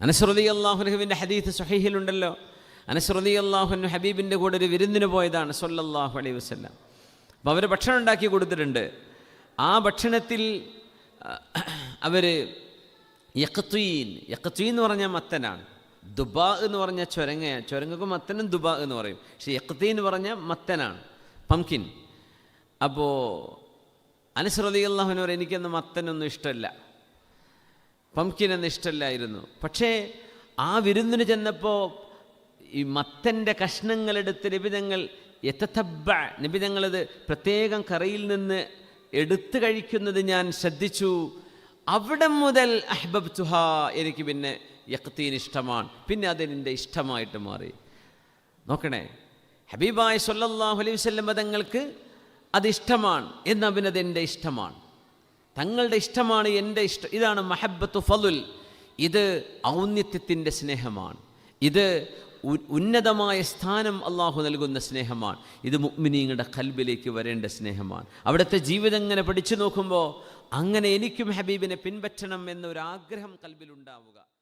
അനസ്രതി അള്ളാഹുലഹുവിന്റെ ഹദീത്ത് സുഹീഹിലുണ്ടല്ലോ. അനശ്രുതി അള്ളാഹുനു ഹബീബിന്റെ കൂടെ ഒരു വിരുന്നിന് പോയതാണ് സൊല്ലാഹു അലൈഹി വസ്ല്ലാം. അപ്പോൾ അവർ ഭക്ഷണം ഉണ്ടാക്കി കൊടുത്തിട്ടുണ്ട്. ആ ഭക്ഷണത്തിൽ അവർ യക്കത്വീൻ യക്കത്വീൻ എന്ന് പറഞ്ഞാൽ മത്തനാണ്. ദുബാ എന്ന് പറഞ്ഞാൽ ചുരങ്ങയാണ് ചുരങ്ങക്ക് മത്തനും ദുബാ എന്ന് പറയും. പക്ഷേ യക്കത്തീൻ എന്ന് പറഞ്ഞാൽ മത്തനാണ് പംകിൻ. അപ്പോൾ അനുസൃതി അള്ളാഹുവിന് പറയും എനിക്കൊന്നും മത്തനൊന്നും ഇഷ്ടമല്ല. പംകിൻ എന്ന ഇഷ്ടമല്ലായിരുന്നു പക്ഷേ ആ വിരുന്നിന് ചെന്നപ്പോൾ ഈ മത്തന്റെ കഷ്ണങ്ങളെടുത്ത് നിബിതങ്ങൾ എത്തത്തബ്ബ നിബിതങ്ങളത് പ്രത്യേകം കറിയിൽ നിന്ന് എടുത്തു കഴിക്കുന്നത് ഞാൻ ശ്രദ്ധിച്ചു. അവിടെ മുതൽ അഹ്ബബ് തുഹ എനിക്ക് പിന്നെ യക്തീൻ ഇഷ്ടമാണ്. പിന്നെ അതെന്റെ ഇഷ്ടമായിട്ട് മാറി. നോക്കണേ ഹബീബായ് സൊല്ലാഹു അലൈഹി വല്ലം തങ്ങൾക്ക് അത് ഇഷ്ടമാണ്. തങ്ങളുടെ ഇഷ്ടമാണ് എന്റെ ഇഷ്ടം. ഇതാണ് മഹബത്തു ഫലുൽ. ഇത് ഔന്നിത്യത്തിന്റെ സ്നേഹമാണ്. ഇത് ഉന്നതമായ സ്ഥാനം അള്ളാഹു നൽകുന്ന സ്നേഹമാണ്. ഇത് മുഗ്മിനീങ്ങളുടെ കൽബിലേക്ക് വരേണ്ട സ്നേഹമാണ്. അവിടുത്തെ ജീവിതം ഇങ്ങനെ പഠിച്ചു നോക്കുമ്പോൾ അങ്ങനെ എനിക്കും ഹബീബിനെ പിൻപറ്റണം എന്നൊരാഗ്രഹം കൽബിലുണ്ടാവുക.